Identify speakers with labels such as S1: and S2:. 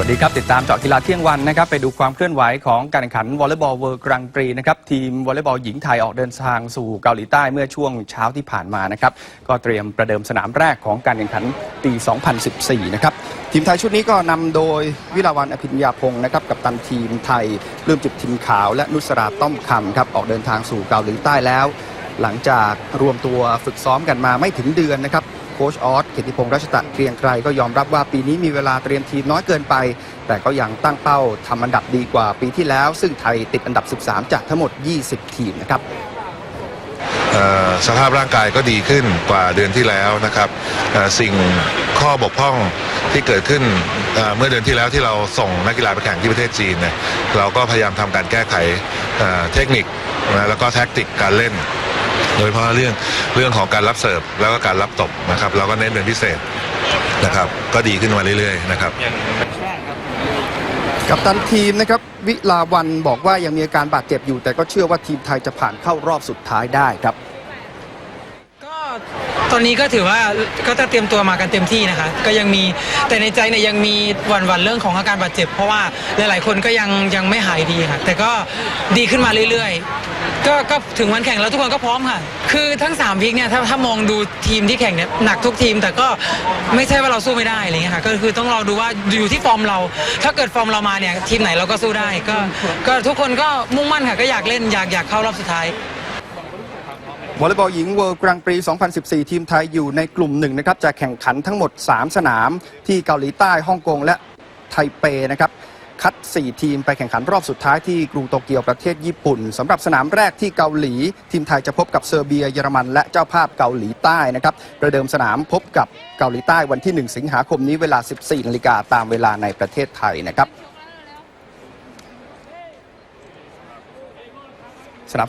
S1: สวัสดีครับ ติดตามเจาะกีฬาเที่ยงวันนะครับ ไปดูความเคลื่อนไหวของการแข่งขันวอลเลย์บอลเวิร์กรังปรีนะครับ ทีมวอลเลย์บอลหญิงไทยออกเดินทางสู่เกาหลีใต้เมื่อช่วงเช้าที่ผ่านมานะครับ ก็เตรียมประเดิมสนามแรกของการแข่งขันปี 2014 นะครับ ทีมไทยชุดนี้ก็นำโดยวิลาวันอภิญญาพงศ์นะครับกับตันทีมไทยเริ่มจิบทิมขาว และนุสราต้อมคำครับออกเดินทางสู่เกาหลีใต้แล้ว หลังจากรวมตัวฝึกซ้อมกันมาไม่ถึงเดือนนะครับ โค้ชออสเกียรติพงษ์รัชตะเกรียงไกรก็ยอมรับว่าปีนี้มีเวลาเตรียมทีมน้อยเกินไป แต่ก็ยังตั้งเป้าทำอันดับดีกว่าปีที่แล้ว ซึ่งไทยติดอันดับ 13 จากทั้งหมด 20 ทีมนะครับ
S2: สภาพร่างกายก็ดีขึ้นกว่าเดือนที่แล้วนะครับสิ่งข้อบกพร่องที่เกิดขึ้นเมื่อเดือนที่แล้วที่เราส่งนักกีฬาไปแข่งที่ประเทศจีนเนี่ยเราก็พยายามทำการแก้ไขเทคนิคแล้วก็แท็กติกการเล่น โดยเฉพาะเรื่องเรื่องของการรับเสิร์ฟแล้วก็การรับตบนะครับ เราก็เน้นเป็นพิเศษนะครับ ก็ดีขึ้นมาเรื่อยๆนะครับ
S1: กับตันทีมนะครับ วิลาวันบอกว่ายังมีอาการบาดเจ็บอยู่ แต่ก็เชื่อว่าทีมไทยจะผ่านเข้ารอบสุดท้ายได้ครับ
S3: ก็ตอนนี้ก็ถือว่าก็จะเตรียมตัวมากันเต็มที่นะคะ ก็ยังมีแต่ในใจเนี่ยยังมีหวั่นวันๆเรื่องของอาการบาดเจ็บ เพราะว่าหลายๆคนก็ยังยังไม่หายดีค่ะแต่ก็ดีขึ้นมาเรื่อยๆ ก็ก็ถึงวันแข่งแล้วทุกคนก็พร้อมค่ะ คือทั้ง3วิกเนี่ยถ้าถ้ามองดูทีมที่แข่งเนี่ยหนักทุกทีม แต่ก็ไม่ใช่ว่าเราสู้ไม่ได้อะไรเงี้ยค่ะก็คือต้องรอดูว่าอยู่ที่ฟอร์มเรา ถ้าเกิดฟอร์มเรามาเนี่ยทีมไหนเราก็สู้ได้ก็ก็ทุกคนก็มุ่งมั่นค่ะก็อยากเล่นอยากอยากเข้ารอบสุดท้าย
S1: วอลเลย์บอลหญิงเวิร์กรังปรี2014 ทีมไทยอยู่ในกลุ่มหนึ่งนะครับจะแข่งขันทั้งหมด 3 สนามที่เกาหลีใต้ฮ่องกงและไทเปนะครับ คัด 4 ทีมไปแข่งขันรอบสุดท้ายที่กรุงโตเกียวประเทศญี่ปุ่นสำหรับสนามแรกที่เกาหลี ทีมไทยจะพบกับเซอร์เบียเยอรมัน และเจ้าภาพเกาหลีใต้นะครับประเดิมสนามพบกับเกาหลีใต้วันที่ 1 สิงหาคมนี้เวลา 14นาฬิกาตามเวลาในประเทศไทยนะครับสนามสุด